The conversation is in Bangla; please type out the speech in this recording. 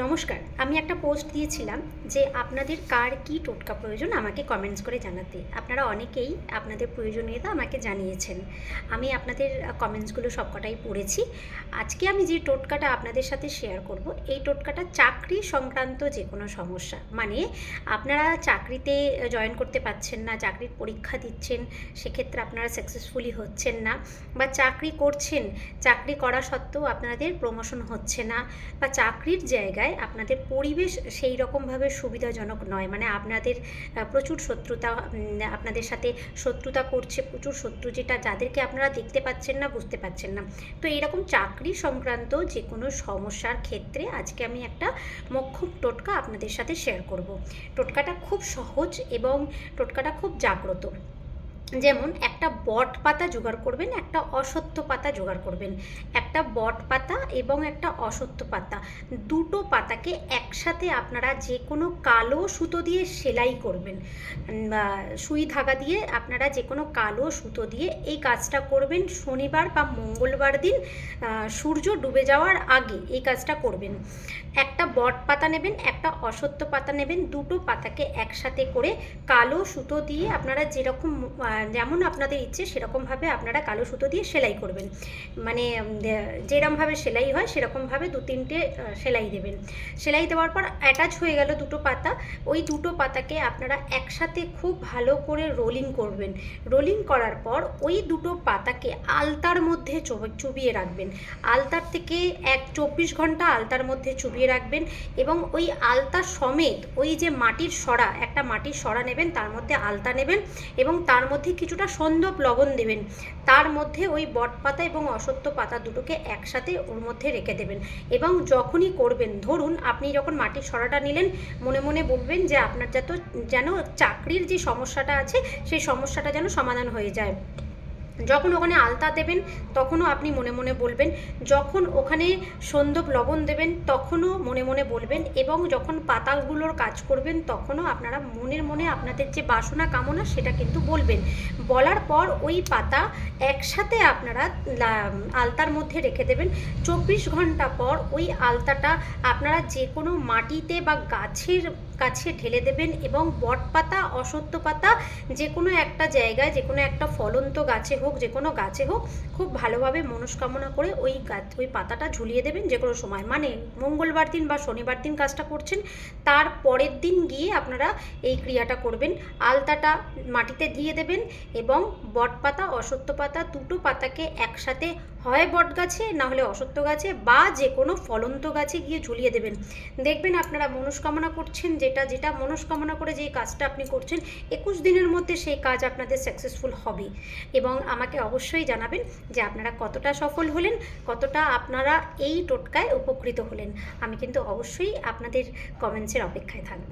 নমস্কার, আমি একটা পোস্ট দিয়েছিলাম যে আপনাদের কার কি টোটকা প্রয়োজন আমাকে কমেন্টস করে জানাতে। আপনারা অনেকেই আপনাদের প্রয়োজনীয়তা আমাকে জানিয়েছেন। আমি আপনাদের কমেন্টসগুলো সবকটাই পড়েছি। আজকে আমি যে টোটকাটা আপনাদের সাথে শেয়ার করব, এই টোটকাটা চাকরি সংক্রান্ত যে কোনো সমস্যা। মানে আপনারা চাকরিতে জয়েন করতে পারছেন না, চাকরির পরীক্ষা দিচ্ছেন, সেক্ষেত্রে আপনারা সাকসেসফুলি হচ্ছেন না বা চাকরি করছেন, চাকরি করা সত্ত্বেও আপনাদের প্রমোশন হচ্ছে না বা চাকরির জায়গায় আপনাদের পরিবেশ সেই রকমভাবে সুবিধাজনক নয়। মানে আপনাদের প্রচুর শত্রুতা আপনাদের সাথে শত্রুতা করছে, প্রচুর শত্রু যেটা যাদেরকে আপনারা দেখতে পাচ্ছেন না, বুঝতে পাচ্ছেন না। তো এরকম চাকরি সংক্রান্ত যে কোনো সমস্যার ক্ষেত্রে আজকে আমি একটা মোক্ষম টোটকা আপনাদের সাথে শেয়ার করব। টোটকাটা খুব সহজ এবং টোটকাটা খুব জাগ্রত। যেমন একটা বট পাতা জোগাড় করবেন, একটা অসত্য পাতা জোগাড় করবেন। একটা বট পাতা এবং একটা অসত্য পাতা। দুটো পাতাকে একসাথে আপনারা যে কোনো কালো সুতো দিয়ে সেলাই করবেন। সুই ধাগা দিয়ে আপনারা যে কোনো কালো সুতো দিয়ে এই কাজটা করবেন। শনিবার বা মঙ্গলবার দিন সূর্য ডুবে যাওয়ার আগে এই কাজটা করবেন। একটা বট পাতা নেবেন, একটা অসত্য পাতা নেবেন। দুটো পাতাকে একসাথে করে কালো সুতো দিয়ে আপনারা যেরকম যেমন আপনাদের ইচ্ছে, সেরকমভাবে আপনারা কালো সুতো দিয়ে সেলাই করবেন। মানে যেরমভাবে সেলাই হয়, সেরকমভাবে দু তিনটে সেলাই দেবেন। সেলাই দেওয়ার পর অ্যাটাচ হয়ে গেল দুটো পাতা। ওই দুটো পাতাকে আপনারা একসাথে খুব ভালো করে রোলিং করবেন। রোলিং করার পর ওই দুটো পাতাকে আলতার মধ্যে চুবিয়ে রাখবেন। আলতার থেকে এক চব্বিশ ঘণ্টা আলতার মধ্যে চুবিয়ে রাখবেন এবং ওই আলতা সমেত ওই যে মাটির সরা একটা মাটির সরা নেবেন, তার মধ্যে আলতা নেবেন এবং তার মধ্যে কিছুটা সন্দপ লবণ দেবেন। তার মধ্যে ওই বট পাতা এবং অসত্য পাতা দুটোকে একসাথে ওর মধ্যে রেখে দেবেন এবং যখনই করবেন, ধরুন আপনি যখন মাটির সরাটা নিলেন, মনে মনে বলবেন যে আপনার যত যেন চাকরির যে সমস্যাটা আছে, সেই সমস্যাটা যেন সমাধান হয়ে যায়। যখন ওখানে আলতা দেবেন, তখনও আপনি মনে মনে বলবেন। যখন ওখানে সন্দপ লবণ দেবেন, তখনও মনে মনে বলবেন এবং যখন পাতাগুলোর কাজ করবেন, তখনও আপনারা মনের মনে আপনাদের যে বাসনা কামনা, সেটা কিন্তু বলবেন। বলার পর ওই পাতা একসাথে আপনারা আলতার মধ্যে রেখে দেবেন। চব্বিশ ঘণ্টা পর ওই আলতাটা আপনারা যে কোনো মাটিতে বা গাছের কাছে ঢেলে দেবেন এবং বট পাতা অসত্য পাতা যে কোনো একটা জায়গায় যে কোনো একটা ফলন্ত গাছে হোক যে কোনো গাছে হোক, খুব ভালোভাবে মনস্কামনা করে ওই গাছ, ওই পাতাটা ঝুলিয়ে দেবেন যে কোনো সময়। মানে মঙ্গলবার দিন বা শনিবার দিন কাজটা করছেন, তার পরের দিন গিয়ে আপনারা এই ক্রিয়াটা করবেন। আলতাটা মাটিতে দিয়ে দেবেন এবং বট পাতা অসত্য পাতা দুটো পাতাকে একসাথে হয় বট গাছে, না হলে অসত্য গাছে বা যে কোনো ফলন্ত গাছে গিয়ে ঝুলিয়ে দেবেন। দেখবেন আপনারা মনস্কামনা করছেন যেটা যেটা মনস্কামনা করে যে কাজটা আপনি করছেন, একুশ দিনের মধ্যে সেই কাজ আপনাদের সাকসেসফুল হবে এবং আমাকে অবশ্যই জানাবেন যে আপনারা কতটা সফল হলেন, কতটা আপনারা এই টোটকায় উপকৃত হলেন। আমি কিন্তু অবশ্যই আপনাদের কমেন্টসের অপেক্ষায় থাকব।